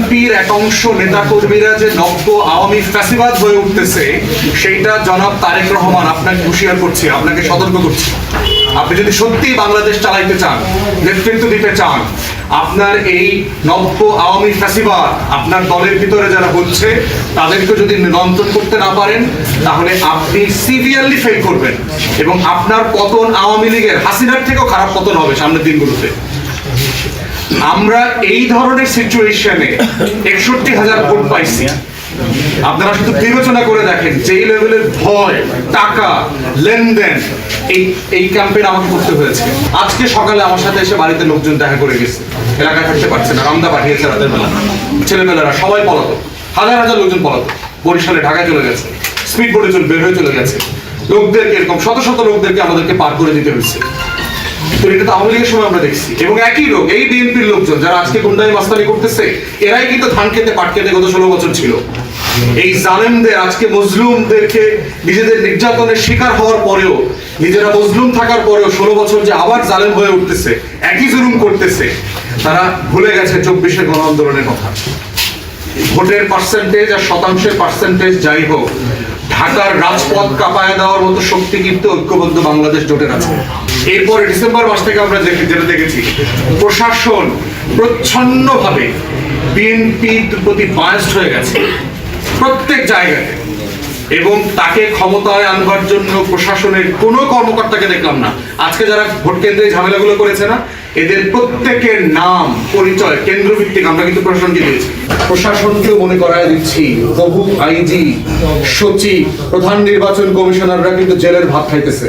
বিএনপির এক অংশ নেতাকর্মীরা যে নব্য আওয়ামী ফ্যাসিবাদ হয়ে উঠতেছে, সেইটা জনাব তারেক রহমান আপনাকে হুঁশিয়ার করছি, আপনাকে সতর্ক করছি। আপনি যদি সত্যি বাংলাদেশ চালাইতে চান, নেতৃত্ব দিতে চান, আপনার এই নব্য আওয়ামী ফ্যাসিবাদ আপনার দলের ভিতরে যারা হচ্ছে, তাদেরকে যদি নিয়ন্ত্রণ করতে না পারেন, তাহলে আপনি সিভিয়ারলি ফেল করবেন এবং আপনার পতন আওয়ামী লীগের হাসিনার থেকেও খারাপ পতন হবে সামনের দিনগুলোতে। আমরা এই ধরনের সিচুয়েশনে একষট্টি হাজার ভোট পাইছি। আপনারা শুধু বিবেচনা করে দেখেন, যেই লেভেলের ভয়, টাকা, লেনদেন, এই এই ক্যাম্পেইন আমাকে করতে হয়েছে। আজকে সকালে আমার সাথে এসে বাড়িতে লোকজন দেখা করে গেছে। এলাকায় থাকতে পারছে না, রমদা পাঠিয়েছে রাতের বেলা। ছেলেমেয়েরা সবাই পলাতো হাজার হাজার লোকজন পলাতো বরিশালে, ঢাকায় চলে গেছে। স্পিড বোটে চলে বের হয়ে চলে গেছে। লোকদেরকে এরকম শত শত লোকদেরকে আমাদেরকে পার করে দিতে হয়েছে। নির্যাতনের শিকার হওয়ার পরেও, নিজেরা মজলুম থাকার পরেও ষোলো বছর যে আবার জালেম হয়ে উঠতেছে, একই জুলুম করতেছে, তারা ভুলে গেছে চব্বিশের গণ আন্দোলনের কথা। ভোটের পার্সেন্টেজ আর শতাংশের পার্সেন্টেজ যাই হোক ঢাকার রাজপথ কাঁপায় দেওয়ার মতো শক্তি কিন্তু ঐক্যবদ্ধ বাংলাদেশ জোটের আছে এরপরে ডিসেম্বর মাস থেকে আমরা যেটা দেখেছি, প্রশাসন প্রচ্ছন্নভাবে বিএনপির প্রতি বায়াস্ট হয়ে গেছে, প্রত্যেক জায়গায় এবং তাকে ক্ষমতায় আনবার জন্য প্রশাসনের কোনো কর্মকর্তাকে দেখলাম না। আজকে যারা ভোট কেন্দ্রে ঝামেলাগুলো করেছে না এদের প্রত্যেকের নাম, পরিচয়, কেন্দ্রভিত্তিক আমরা কিন্তু প্রশাসনকে দিয়েছি। প্রশাসনকেও মনে করায় দিচ্ছি বহু আইজি, সচিব, প্রধান নির্বাচন কমিশনাররা কিন্তু জেলের ভাত খাইতেছে।